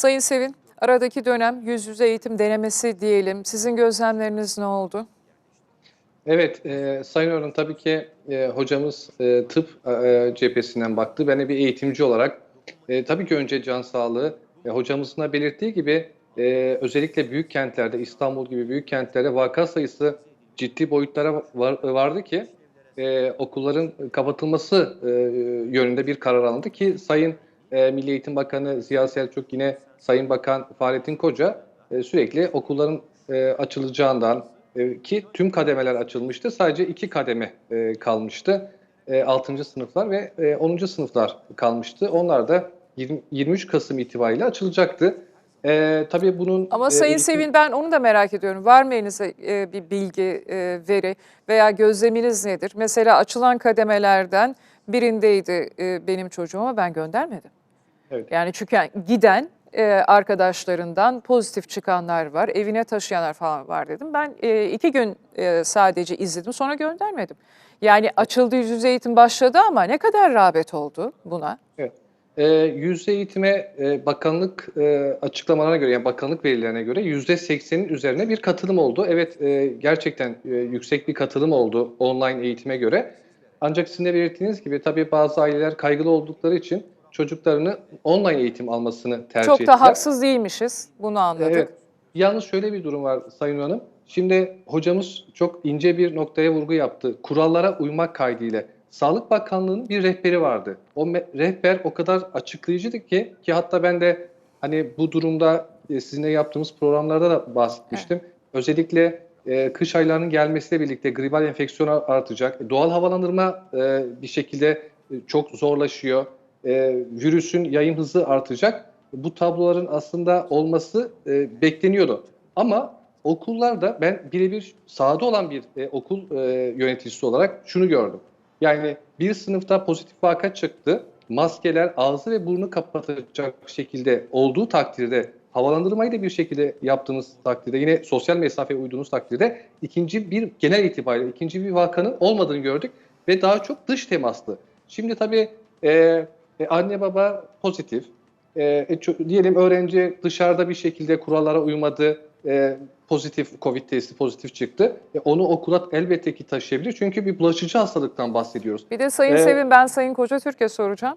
Sayın Sevin, aradaki dönem yüz yüze eğitim denemesi diyelim. Sizin gözlemleriniz ne oldu? Evet, e, Sayın Öğren tabii ki e, hocamız e, tıp e, cephesinden baktı. Ben de bir eğitimci olarak e, tabii ki önce can sağlığı, e, hocamızın da belirttiği gibi e, özellikle büyük kentlerde, İstanbul gibi büyük kentlerde vaka sayısı ciddi boyutlara var, vardı ki e, okulların kapatılması e, yönünde bir karar alındı ki Sayın e, Milli Eğitim Bakanı Ziya Selçuk yine Sayın Bakan Fahrettin Koca e, sürekli okulların e, açılacağından e, ki tüm kademeler açılmıştı. Sadece iki kademe e, kalmıştı. E, 6. sınıflar ve e, 10. sınıflar kalmıştı. Onlar da 20, 23 Kasım itibariyle açılacaktı. E, tabii bunun Ama e, Sayın eğitim- Sevin ben onu da merak ediyorum. Var mı elinize e, bir bilgi, e, veri veya gözleminiz nedir? Mesela açılan kademelerden birindeydi e, benim çocuğum ama ben göndermedim. Evet. Yani çünkü giden e, arkadaşlarından pozitif çıkanlar var, evine taşıyanlar falan var dedim. Ben e, iki gün e, sadece izledim sonra göndermedim. Yani açıldı yüz yüze eğitim başladı ama ne kadar rağbet oldu buna? Evet. E, yüzde eğitime e, bakanlık e, açıklamalarına göre yani bakanlık verilerine göre yüzde seksenin üzerine bir katılım oldu. Evet e, gerçekten e, yüksek bir katılım oldu online eğitime göre. Ancak sizin de belirttiğiniz gibi tabii bazı aileler kaygılı oldukları için çocuklarını online eğitim almasını tercih Çok ettiler. da haksız değilmişiz bunu anladık. Evet. Yalnız şöyle bir durum var Sayın Hanım. Şimdi hocamız çok ince bir noktaya vurgu yaptı. Kurallara uymak kaydıyla. Sağlık Bakanlığı'nın bir rehberi vardı. O rehber o kadar açıklayıcıydı ki ki hatta ben de hani bu durumda e, sizinle yaptığımız programlarda da bahsetmiştim. Özellikle e, kış aylarının gelmesiyle birlikte gribal enfeksiyonu artacak. E, Doğal havalandırma e, bir şekilde e, çok zorlaşıyor. E, virüsün yayım hızı artacak. Bu tabloların aslında olması e, bekleniyordu. Ama okullarda ben birebir sahada olan bir e, okul e, yöneticisi olarak şunu gördüm. Yani bir sınıfta pozitif vaka çıktı. Maskeler ağzı ve burnu kapatacak şekilde olduğu takdirde havalandırmayı da bir şekilde yaptığınız takdirde yine sosyal mesafeye uyduğunuz takdirde ikinci bir genel itibariyle ikinci bir vakanın olmadığını gördük ve daha çok dış temaslı. Şimdi tabii e, e, anne baba pozitif. E, e, diyelim öğrenci dışarıda bir şekilde kurallara uymadı. e, pozitif Covid testi pozitif çıktı. E, onu okula elbette ki taşıyabilir. Çünkü bir bulaşıcı hastalıktan bahsediyoruz. Bir de Sayın Ee, Sevin ben Sayın Koca Türkiye soracağım.